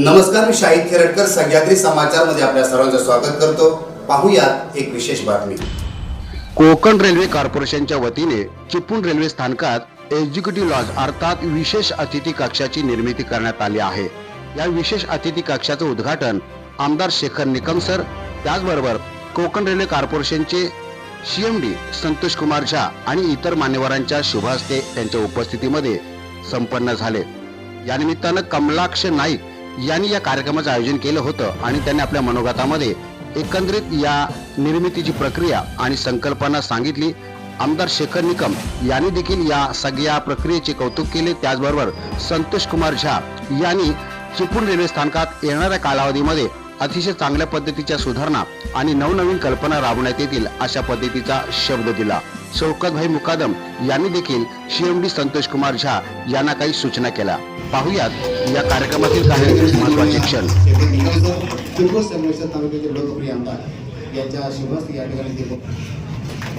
नमस्कार मी शाहिद खेरटकर सह्याद्री समाचारमध्ये आपल्या सर्वांचं स्वागत करतो. पाहूयात एक विशेष बातमी. कोकण रेल्वे कॉर्पोरेशनच्या वतीने चिपळूण रेल्वे स्थानकात एक्झिक्युटिव्ह लॉज अर्थात विशेष अतिथी कक्षाची निर्मिती करण्यात आली आहे. या विशेष अतिथी कक्षाचं उद्घाटन आमदार शेखर निकम सर त्याचबरोबर कोकण रेल्वे कॉर्पोरेशनचे सीएमडी संतोष कुमार झा आणि इतर मान्यवरांच्या शुभ हस्ते त्यांच्या उपस्थितीमध्ये संपन्न झाले. यानिमित्तानं कमलाक्ष नाईक यांनी या कार्यक्रमाचं आयोजन केलं होतं आणि त्यांनी आपल्या मनोगतामध्ये एकंदरीत या निर्मितीची प्रक्रिया आणि संकल्पना सांगितली. आमदार शेखर निकम यांनी देखील या सगळ्या प्रक्रियेचे कौतुक केले. त्याचबरोबर संतोष कुमार झा यांनी चिपळूण रेल्वे स्थानकात येणाऱ्या कालावधीमध्ये अतिशय चांगल्या पद्धतीच्या सुधारणा आणि नवनवीन कल्पना राबवण्यात येतील अशा पद्धतीचा शब्द दिला. शौकतभाई मुकादम यांनी देखील सीएमडी संतोष कुमार झा यांना काही सूचना केल्या. पाहुयात या कार्यक्रमातील काही महत्त्वाचे क्षण. चिपळूण तालुक्याचे लोकप्रिय आमदार यांच्या शुभस्ती या ठिकाणी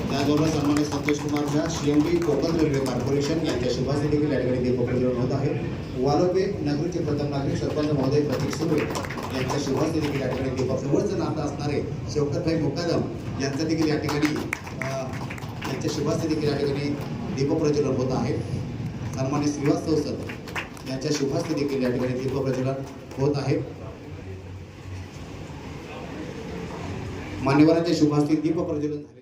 त्याचबरोबर सन्मान्य Santosh Kumar Jha CMD Konkan railway corporation यांच्या शुभास्ती देखील या ठिकाणी दीपप्रज्वलन होत आहे वालोपे नगरचे प्रथम नागरिक सरपंच महोदय प्रतीक सुरे यांच्या शुभास्ती देखील या ठिकाणी दीपक नातं असणारे शौकतभाई मुकादम यांचं देखील या ठिकाणी यांच्या शुभास्ती देखील या ठिकाणी दीपप्रज्वलन होत आहे सन्मान्य श्रीवास्तव सर यांच्या शुभास्ती देखील या ठिकाणी दीप प्रज्वलन होत आहे. मान्यवरांच्या शुभास्ती दीप प्रज्वलन झाले.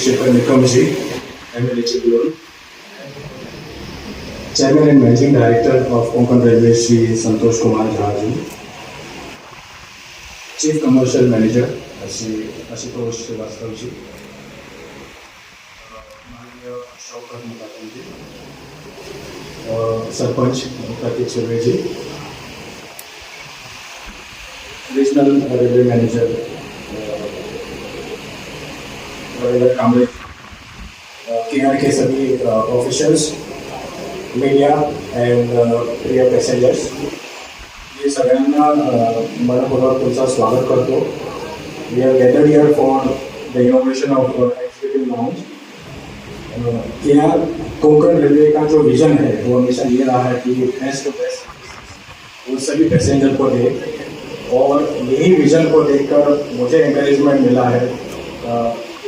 Sri Shekhar Nikamji, MLA Chibulur. Chairman and Managing Director of Konkan Railway, Sri Santosh Kumar Jhaji. Chief Commercial Manager, Sri Ashutosh Srivastavji. माननीय शौकत मुकादमजी sarpanch Pratik सुर्वेजी regional railway manager Ravindra Kamble के आर के सभी ऑफिशियल्स मीडिया अँड प्रिय passengers मी सगळ्यांना मनपूर्वक तुमचं स्वागत करतो. We are gathered here for the innovation of executive lounge our Konkan railway का जो विजन है, वो हमेशा ये रहा है कि बेस्ट टू बेस्ट वो सभी पैसेंजर को दे और यही विजन को देखकर मुझे एंकरेजमेंट मिला है.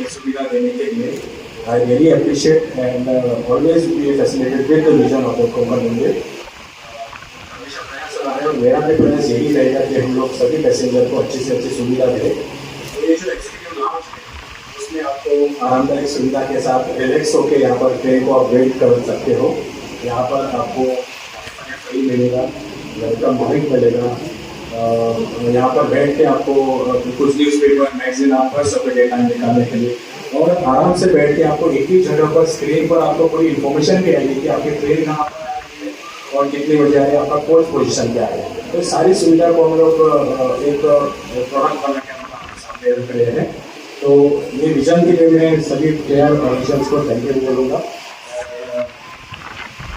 अ, सुविधा देने के लिए। I really appreciate and always be facilitated with the vision of Konkan railway हमेशा प्रयास रहा है और मेरा भी प्रयास यही रहेगा कि हम लोग सभी पैसेंजर को अच्छी से अच्छी सुविधा दें। तो ये जो एक्सपीरियंस लाउंज है उसमें आपको आरामदायक सुविधा के साथ रिलैक्स होकर यहाँ पर ट्रेन को आप वेट कर सकते हो। यहाँ पर आपको फ्री मिलेगा वेलकम ड्रिंक मिलेगा। यहाँ पर बैठ के आपको कुछ न्यूज़ पेपर मैगजीन आप पढ़ सकते डे टाइम निकालने के लिए। और आराम से बैठ के आपको एक ही जगह पर स्क्रीन पर आपको पूरी इन्फॉर्मेशन भी आएगी कि आपकी ट्रेन कहाँ पर और कितने बजे आ रही है, आपका कोच पोजिशन क्या है। तो सारी सुविधा को हम लोग एक प्रोडक्ट बना के हम सामने रख रहे हैं। तो ये विजन के लिए मैं सभी प्लेयर ऑफिसर्स को थैंक यू बोलूँगा।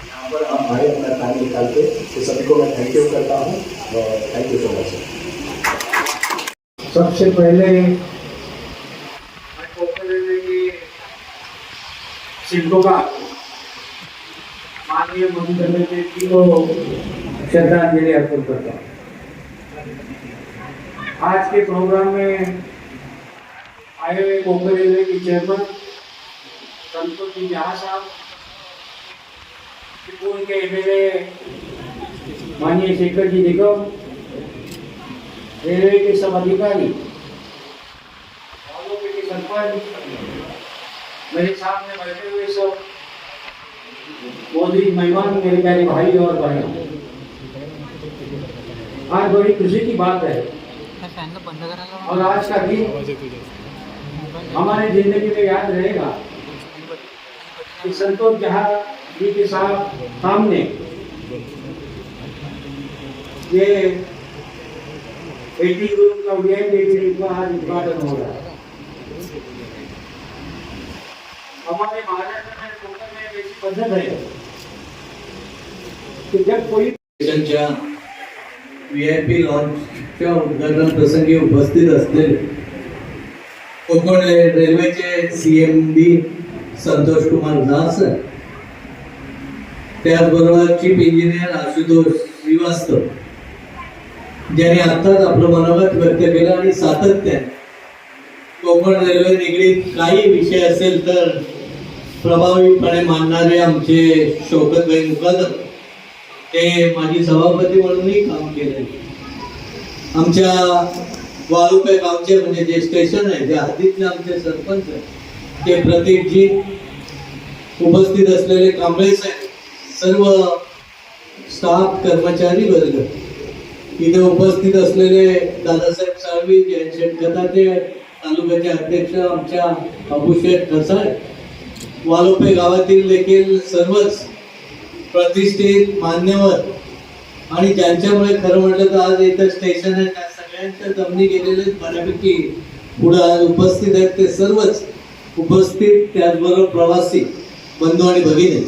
यहाँ पर आप आए, अपना टाइम निकाल के तो सभी को मैं थैंक यू करता हूँ। थैंक यू सो मच सबसे पहले शिल्पों का माननीय मुख्यमंत्री जी को श्रद्धांजलि अर्पित करता हूँ। आज के प्रोग्राम में आए हुए कोपल रेलवे के चेयरमैन संतोष जी जहाँ साहब त्रिपुर के एमएलए माननीय शेखर जी निगम रेलवे के सब अधिकारी मेरे सामने बैठे हुए सब मोदी मेहमान मेरे प्यारे भाई और बहन। आज बड़ी खुशी की बात है। और आज का दिन हमारे ज़िंदगी में याद रहेगा संतोष जहाँ जी के साथ सामने ये एटी रूम का वीआईपी एटी का आज उद्घाटन हो रहा है हमारे महाराष्ट्र में कोकण में ऐसी पद्धत है कि जब कोई स्टेशनच्या व्ही आय पी लॉन्चच्या उद्घाटन प्रसंगी उपस्थित असलेले कोकण रेल्वेचे C M D Santosh Kumar Das त्याचबरोबर चीफ इंजिनियर आशुतोष श्रीवास्तव. ज्याने आत्ताच आपलं मनोगत व्यक्त केलं आणि सातत्याने कोकण रेल्वे निगडीत काही विषय असेल तर प्रभावीपणे मांडणारे आमचे शौकतभाई मुकादम ते माझी सभापती म्हणूनही काम केले आमच्या वाळुपे गावचे म्हणजे जे स्टेशन आहे जे हद्दीतले आमचे सरपंच आहे ते प्रतीकजी उपस्थित असलेले कांबळे साहेब सर्व स्टाफ कर्मचारी वर्ग. इथे उपस्थित असलेले दादासाहेब साळवी जयशेठ तालुक्याचे अध्यक्ष आमच्या अबुशेठ ठसाळ वालोपे गावातील देखील सर्वच प्रतिष्ठित मान्यवर आणि ज्यांच्यामुळे खरं म्हटलं तर आज इथं स्टेशन आहे त्या सगळ्यांच्या जमनी गेलेले बऱ्यापैकी पुढे आज उपस्थित आहेत. ते सर्वच उपस्थित त्याचबरोबर प्रवासी बंधू आणि भगिनी.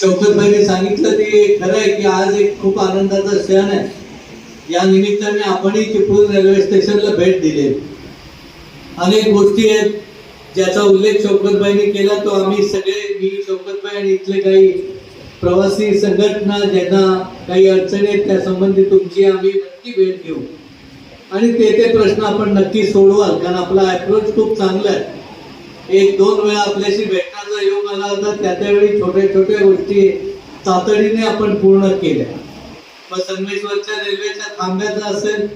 शौकतभाईने सांगितलं ते खरं आहे की आज एक खूप आनंदाचा क्षण आहे. या निमित्ताने आपणही चिपळूण रेल्वे स्टेशनला भेट दिली. अनेक गोष्टी आहेत ज्याचा उल्लेख शौकतबाईंनी केला तो आम्ही सगळे मी शौकतबाई आणि इथले काही प्रवासी संघटना ज्यांना काही अडचणी आहेत त्या संबंधी तुमची आम्ही नक्की भेट घेऊ. आणि ते ते प्रश्न आपण नक्की सोडवाल कारण आपला अप्रोच खूप चांगला आहे. एक दोन वेळा आपल्याशी भेटण्याचा योग आला होता त्या त्यावेळी छोट्या छोट्या गोष्टी तातडीने आपण पूर्ण केल्या. मग संगमेश्वरच्या रेल्वेच्या थांब्याचा असेल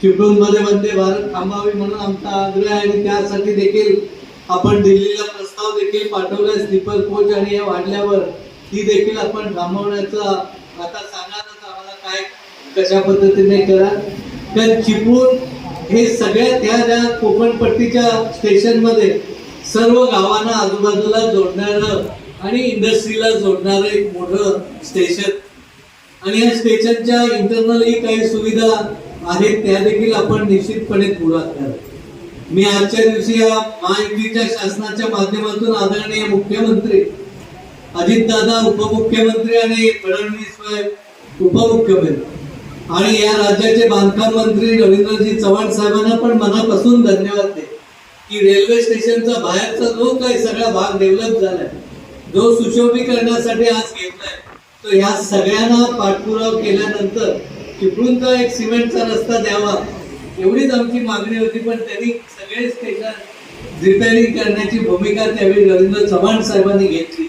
चिपळूणमध्ये वंदे भारत थांबावी म्हणून आमचा आग्रह आहे. आणि त्यासाठी देखील आपण दिल्लीला प्रस्ताव देखील पाठवला स्लीपर कोच आणि हे वाढल्यावर ती देखील आपण थांबवण्याचा आता सांगाच आम्हाला काय कशा पद्धतीने करा. कारण चिपळूण हे सगळ्यात ह्या ज्या कोकणपट्टीच्या स्टेशनमध्ये सर्व गावांना आजूबाजूला जोडणारं आणि इंडस्ट्रीला जोडणारं एक मोठं स्टेशन. आणि या स्टेशनच्या इंटरनलही काही सुविधा आहेत त्या देखील आपण निश्चितपणे पुरा करा मी आजच्या दिवशी या महायुतीच्या शासनाच्या माध्यमातून आदरणीय मुख्यमंत्री अजितदादा उपमुख्यमंत्री आणि फडणवीस साहेब उपमुख्यमंत्री आणि या राज्याचे बांधकाम मंत्री रवींद्रजी चव्हाण साहेबांना पण मनापासून धन्यवाद दे की रेल्वे स्टेशनचा बाहेरचा जो काही सगळा भाग डेव्हलप झालाय जो सुशोभीकरणासाठी आज घेतलाय तर ह्या सगळ्यांना पाठपुराव केल्यानंतर चिपळूणचा एक सिमेंटचा रस्ता द्यावा एवढीच आमची मागणी होती. पण त्यांनी सगळे स्टेशन रिपेअरिंग करण्याची भूमिका त्यावेळी रवींद्र चव्हाण साहेबांनी घेतली.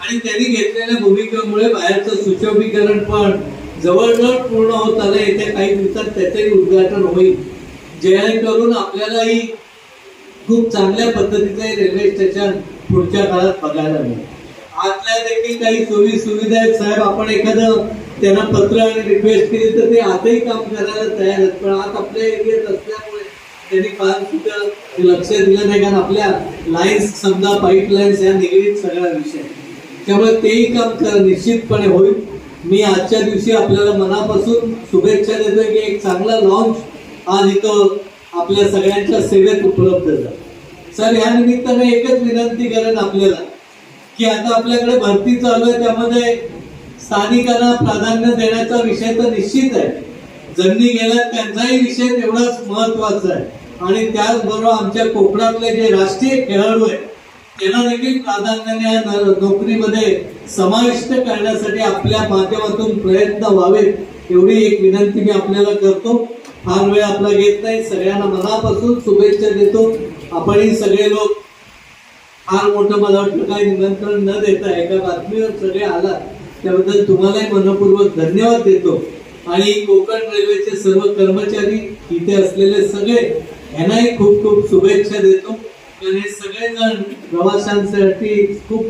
आणि त्यांनी घेतलेल्या भूमिकेमुळे बाहेरचं सुशोभीकरण पण जवळजवळ पूर्ण होत आलं. येत्या काही दिवसात त्याचंही उद्घाटन होईल. जेणेकरून आपल्यालाही खूप चांगल्या पद्धतीचं रेल्वे स्टेशन पुढच्या काळात बघायला मिळेल. आतल्या देखील काही सोयी सुविधा आहेत. साहेब आपण एखादं त्यांना पत्र आणि रिक्वेस्ट केली तर ते आजही काम करायला तयार आहेत. पण आज आपल्या एरियात असल्यामुळे त्यांनी फार तिथं लक्ष दिलं नाही. कारण आपल्या लाईन्स समजा पाईपलाईन्स या निगडीत सगळा विषय त्यामुळे तेही काम कर निश्चितपणे होईल. मी आजच्या दिवशी आपल्याला मनापासून शुभेच्छा देतोय की एक चांगला लॉन्च आज इथं आपल्या सगळ्यांच्या सेवेत उपलब्ध झाला. सर या निमित्ताने एकच विनंती करेन आपल्याला. की आता आपल्याकडे भरती चालू आहे त्यामध्ये स्थानिकांना प्राधान्य देण्याचा विषय तर निश्चित आहे. जमिनी गेल्या त्यांचाही विषय तेवढाच महत्त्वाचा आहे. आणि त्याचबरोबर आमच्या कोकणातले जे राष्ट्रीय खेळाडू आहेत त्यांना देखील प्राधान्याने या नोकरीमध्ये समाविष्ट करण्यासाठी आपल्या माध्यमातून प्रयत्न व्हावेत एवढी एक विनंती मी आपल्याला करतो. फार वेळ आपला घेत नाही. सगळ्यांना मनापासून शुभेच्छा देतो. आपणही सगळे लोक फार मोठं मला वाटतं काही निमंत्रण न देता एका बातमीवर सगळे आलात. त्याबद्दल तुम्हालाही मनपूर्वक धन्यवाद देतो. आणि कोकण रेल्वेचे सर्व कर्मचारी इथे असलेले सगळे यांनाही खूप खूप शुभेच्छा देतो. कारण हे सगळेजण प्रवाशांसाठी खूप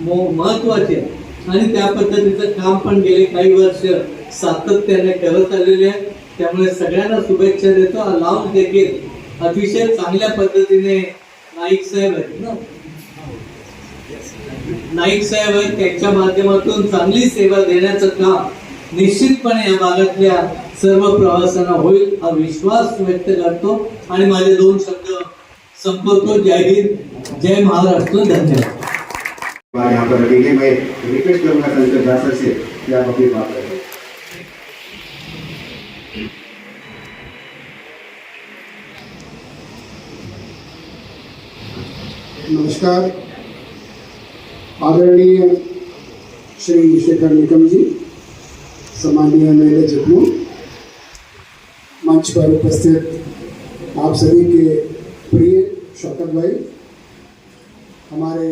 मो- महत्त्वाचे आणि त्या पद्धतीचं काम पण गेले काही वर्ष सातत्याने करत आलेले आहे त्यामुळे सगळ्यांना शुभेच्छा देतो. हा लावून देखील अतिशय चांगल्या पद्धतीने नाईक साहेब आहेत ना. नाईक साहेब आहेत त्यांच्या माध्यमातून चांगली सेवा देण्याचं काम निश्चितपणे या भागातल्या सर्व प्रवाशांना होईल हा विश्वास व्यक्त करतो. आणि माझे दोन शब्द संपवतो. जय हिंद जय महाराष्ट्र. धन्यवाद. और यहाँ पर अकेले मैं रिक्वेस्ट करूंगा संसद दासर से कि आप अपनी बात करें. नमस्कार. आदरणीय श्री शेखर निकम जी सम्मानीय मेले जगमू मंच पर उपस्थित आप सभी के प्रिय शौकत भाई, हमारे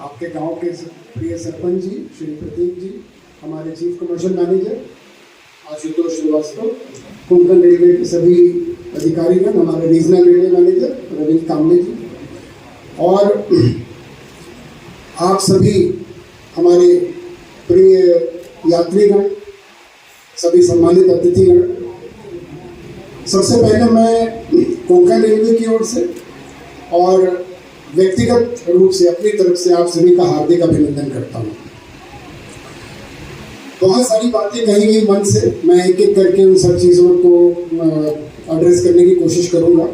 आपके गाँव के प्रिय सरपंच जी, श्री प्रतीक जी, हमारे chief commercial manager, Ashutosh Srivastava Konkan railway के सभी अधिकारीगण, हमारे regional railway manager Ravindra Kamble ji और आप सभी हमारे प्रिय यात्रीगण, सभी सम्मानित अतिथिगण, सबसे पहले मैं कोंकण रेलवे की ओर से और व्यक्तिगत रूप से, अपनी तरफ़ से आप सभी का हार्दिक अभिनंदन करता हूँ। बहुत सारी बातें कही गई मन से, मैं एक एक करके उन सब चीज़ों को एड्रेस करने की कोशिश करूँगा।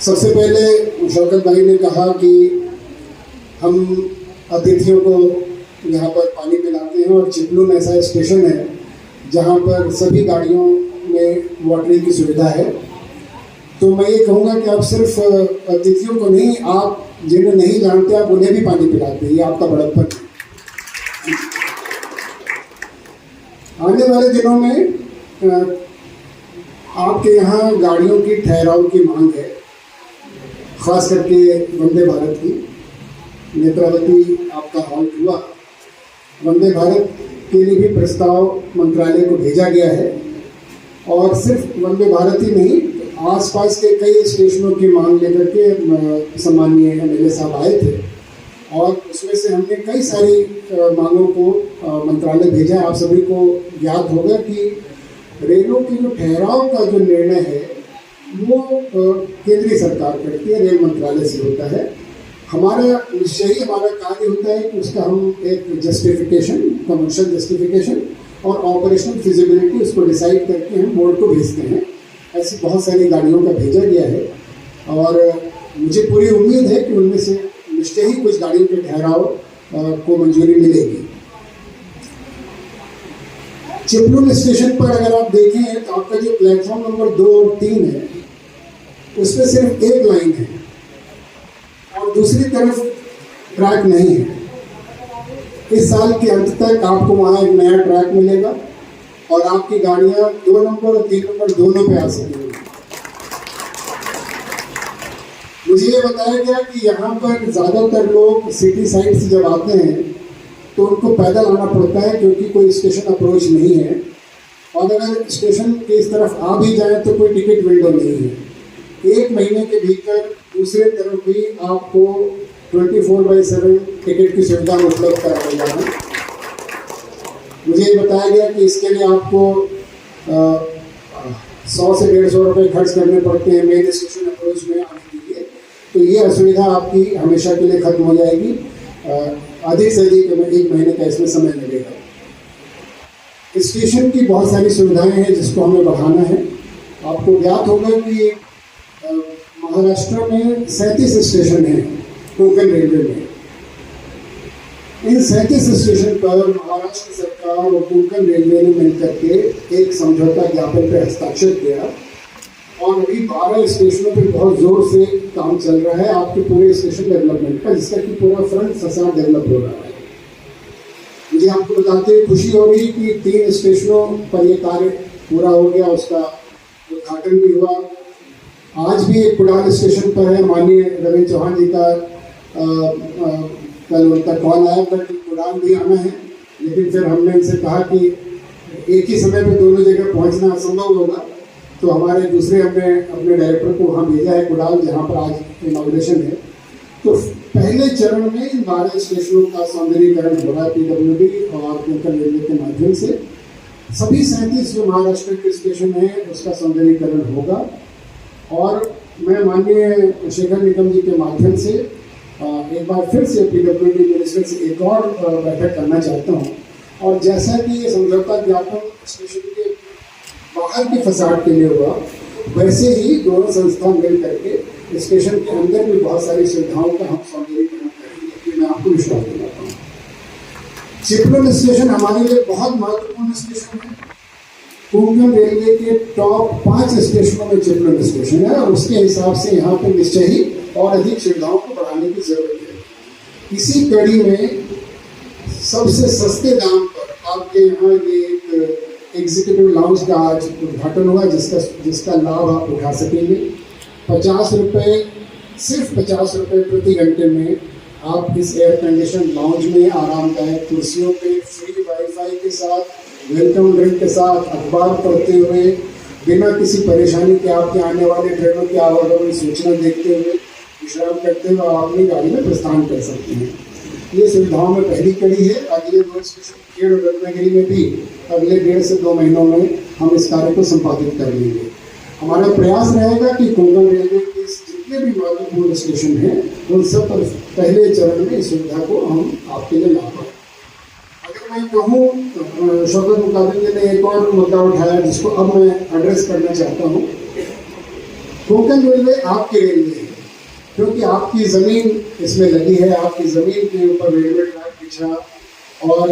सबसे पहले शौकत भाई ने कहा कि हम अतिथियों को यहाँ पर पानी पिलाते हैं और चिपलून ऐसा स्टेशन है जहाँ पर सभी गाड़ियों में वाटरिंग की सुविधा है। तो मैं ये कहूँगा कि आप सिर्फ़ अतिथियों को नहीं, आप जिन्हें नहीं जानते, आप उन्हें भी पानी पिलाते हैं। ये आपका बड़प्पन है। आने वाले दिनों में आपके यहाँ गाड़ियों की ठहराव की मांग है, खास करके वंदे भारत की। नेत्रावती आपका हॉल्ट हुआ। वंदे भारत के लिए भी प्रस्ताव मंत्रालय को भेजा गया है। और सिर्फ़ वंदे भारत ही नहीं, आसपास के कई स्टेशनों की मांग लेकर के सम्मानीय एम साहब आए थे। और उसमें से हमने कई सारी मांगों को मंत्रालय भेजा। आप सभी को याद होगा कि रेलों की जो ठहराव का जो निर्णय है, वो केंद्रीय सरकार करती है, रेल मंत्रालय से होता है। हमारा यही हमारा कार्य होता है कि उसका हम एक जस्टिफिकेशन कमर्शियल जस्टिफिकेशन और ऑपरेशनल फिजिबिलिटी उसको डिसाइड करके हम बोर्ड को भेजते हैं। ऐसी बहुत सारी गाड़ियों का भेजा गया है। और मुझे पूरी उम्मीद है कि उनमें से निश्चय ही कुछ गाड़ियों के ठहराव को मंजूरी मिलेगी। चिपलून स्टेशन पर अगर आप देखें तो आपका जो प्लेटफॉर्म नंबर दो और तीन है, उसमें सिर्फ़ एक लाइन है। दूसरी तरफ़ ट्रैक नहीं है। इस साल के अंत तक आपको वहाँ एक नया ट्रैक मिलेगा और आपकी गाड़ियाँ दो नंबर और तीन नंबर दोनों पे आ सकेंगी मुझे ये बताया गया कि यहाँ पर ज़्यादातर लोग सिटी साइड से जब आते हैं तो उनको पैदल आना पड़ता है क्योंकि कोई स्टेशन अप्रोच नहीं है। और अगर स्टेशन के इस तरफ़ आ भी जाए तो कोई टिकट विंडो नहीं है। एक महीने के भीतर दूसरे तरफ़ भी आपको 24 फोर बाई सेवन टिकट की सुविधा उपलब्ध कराई जाए मुझे ये बताया गया कि इसके लिए आपको सौ से डेढ़ सौ रुपये खर्च करने पड़ते हैं मेन स्टेशन अप्रोच में आने के लिए। तो ये असुविधा आपकी हमेशा के लिए खत्म हो जाएगी। अधिक से अधिक हमें एक महीने का इसमें समय लगेगा। स्टेशन की बहुत सारी सुविधाएँ हैं जिसको हमें बढ़ाना है। आपको ज्ञात होगा कि महाराष्ट्र में सैंतीस स्टेशन हैं कोंकण रेलवे में। इन सैंतीस स्टेशन पर महाराष्ट्र सरकार और कोंकण रेलवे ने मिलकर के एक समझौता ज्ञापन पर हस्ताक्षर किया। और अभी बारह स्टेशनों पर बहुत ज़ोर से काम चल रहा है, आपके पूरे स्टेशन डेवलपमेंट का जिसका कि पूरा फ्रंट फसाड डेवलप हो रहा है। मुझे आपको बताते खुशी हो रही कि तीन स्टेशनों पर यह कार्य पूरा हो गया, उसका उद्घाटन भी हुआ। आज भी एक कुडाल स्टेशन पर है, माननीय रविंद्र चौहान जी का कल उनका कॉल आया कि कुडाल भी आना है। लेकिन फिर हमने उनसे कहा कि एक ही समय पे दोनों जगह पहुँचना असंभव होगा। तो हमारे दूसरे हमने अपने डायरेक्टर को वहाँ भेजा है कुडाल जहाँ पर आज इनाग्रेशन है। तो पहले चरण में इन बारह स्टेशनों का सौंदर्यीकरण हो रहा है डी और कोंकण रेलवे के माध्यम से। सभी सैंतीस जो महाराष्ट्र के स्टेशन हैं, उसका सौंदर्यीकरण होगा। और मैं माननीय शेखर निगम जी के माध्यम से एक बार फिर से पीडब्ल्यूडी मिनिस्टर से एक और बैठक करना चाहता हूँ। और जैसा कि ये समझौता ज्ञापन स्टेशन के बाहर के फसाड के लिए हुआ, वैसे ही दोनों संस्थान मिल करके स्टेशन के अंदर भी बहुत सारी सुविधाओं का हम सौंदर्यीकरण करेंगे मैं आपको विश्वास दिलाता हूँ। चिपलुन स्टेशन हमारे लिए बहुत महत्वपूर्ण स्टेशन है। कोंकण रेलवे के टॉप पाँच स्टेशनों में चिपलुन स्टेशन है और उसके हिसाब से यहाँ पे निश्चय ही और अधिक सुविधाओं को बढ़ाने की ज़रूरत है। इसी कड़ी में सबसे सस्ते दाम पर आपके यहाँ ये एक एग्जीक्यूटिव लाउंज का आज उद्घाटन हुआ, जिसका जिसका लाभ आप उठा सकेंगे। पचास रुपये सिर्फ़ पचास रुपये प्रति घंटे में आप इस एयर कंडीशन लाउंज में आरामदायक कुर्सियों पे फ्री वाईफाई के साथ वेलकम ड्रिंक के साथ अखबार पढ़ते हुए, बिना किसी परेशानी के आपके आने वाले ट्रेनों की आवागमन सूचना देखते हुए विश्राम करते हुए आप अपनी गाड़ी में प्रस्थान कर सकते हैं। ये सुविधाओं में पहली कड़ी है। अगले खेड़ और रत्नागिरी में भी अगले डेढ़ से दो महीनों में हम इस कार्य को संपादित कर लेंगे। हमारा प्रयास रहेगा कि कोंकण रेलवे के जितने भी महत्वपूर्ण स्टेशन हैं, उन सब पर पहले चरण में इस सुविधा को हम आपके लिए ला मैं कहूँ शौकत ने एक और मुद्दा उठाया जिसको अब मैं एड्रेस करना चाहता हूँ। कोंकण रेलवे आपकी रेलवे है, क्योंकि आपकी ज़मीन इसमें लगी है, आपकी ज़मीन के ऊपर रेलवे ट्रैक बिछा और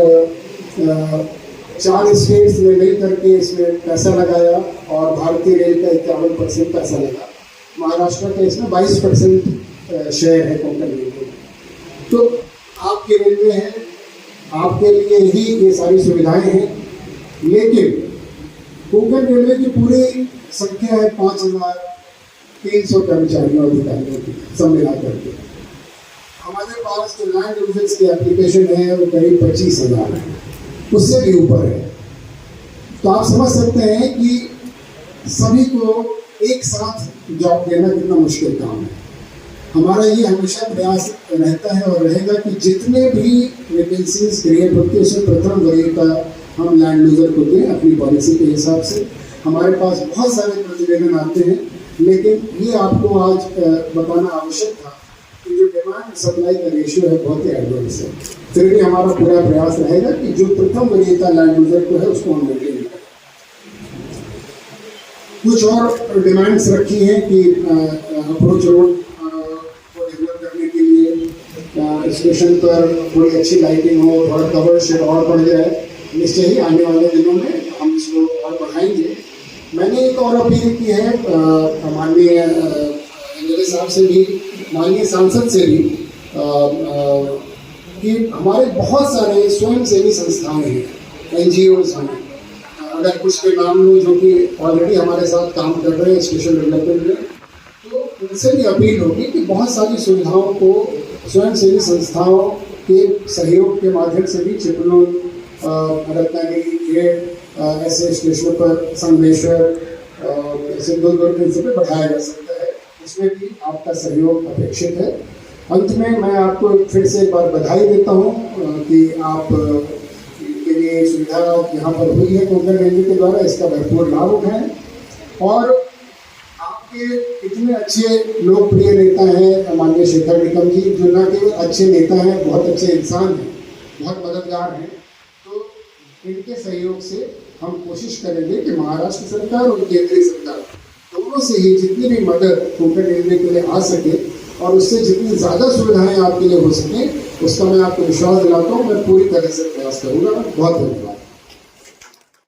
चार स्टेट्स ने मिल करके इसमें पैसा लगाया और भारतीय रेल का इक्यावन परसेंट पैसा लगा। महाराष्ट्र का इसमें बाईस परसेंट शेयर है कोंकण रेलवे तो आपकी रेलवे है आपके लिए ही ये सारी सुविधाएँ हैं। लेकिन कोंकण रेलवे की पूरी संख्या है पाँच हज़ार तीन सौ कर्मचारियों अधिकारियों की सब मिला करके हमारे पास जो लैंड डिविजन्स की एप्लीकेशन है, वो करीब पच्चीस हज़ार है। उससे भी ऊपर है। तो आप समझ सकते हैं कि सभी को एक साथ जॉब देना कितना मुश्किल काम है। हमारा ये हमेशा प्रयास रहता है और रहेगा कि जितने भी वैकेंसीज क्रिएट होती है उसमें प्रथम वरीयता हम लैंड यूज़र को दें अपनी पॉलिसी के हिसाब से। हमारे पास बहुत सारे प्रतिवेदन आते हैं, लेकिन ये आपको आज बताना आवश्यक था कि जो डिमांड सप्लाई का रेशियो है बहुत ही एडवांस है। फिर भी हमारा पूरा प्रयास रहेगा कि जो प्रथम वरीयता लैंड यूज़र को है, उसको हम मेंटेन कुछ और डिमांड्स रखी हैं कि अप्रोच रोड को डेवलप करने के लिए अ, स्टेशन पर थोड़ी अच्छी लाइटिंग हो थोड़ा कवर शेड और बढ़ जाए निश्चय ही आने वाले दिनों में हम इसको और बढ़ाएँगे। मैंने एक और अपील की है माननीय एमएलए साहब से भी माननीय सांसद से भी अ, अ, कि हमारे बहुत सारे स्वयंसेवी संस्थाएँ हैं एन जी हैं। अगर कुछ के नाम लूँ जो कि ऑलरेडी हमारे साथ काम कर रहे हैं स्पेशल डेवलपमेंट में तो उनसे भी अपील होगी कि बहुत सारी सुविधाओं को स्वयंसेवी संस्थाओं के सहयोग के माध्यम से भी चिपलून अ, रत्नागिरी के ऐसे स्टेशनों पर संगमेश्वर सिंधुदुर्ग इन सब बढ़ाया जा सकता है। इसमें भी आपका सहयोग अपेक्षित है। अंत में मैं आपको फिर से एक बार बधाई देता हूँ कि आप के लिए सुविधा यहाँ पर हुई है कोंकण रेलवे के द्वारा। इसका भरपूर लाभ उठाएँ। और आपके इतने अच्छे लोकप्रिय नेता हैं माननीय शेखर निकम जी, जो न केवल अच्छे नेता हैं, बहुत अच्छे इंसान हैं, बहुत मददगार हैं। तो इनके सहयोग से हम कोशिश करेंगे कि महाराष्ट्र सरकार और केंद्रीय सरकार दोनों से ही जितनी भी मदद कोंकण रेलवे के लिए आ सके और उससे जितनी ज़्यादा सुविधाएँ आपके लिए हो सके, उसका मैं आपको विश्वास दिलाता हूँ। मैं पूरी तरह से प्रयास करूँगा। बहुत धन्यवाद।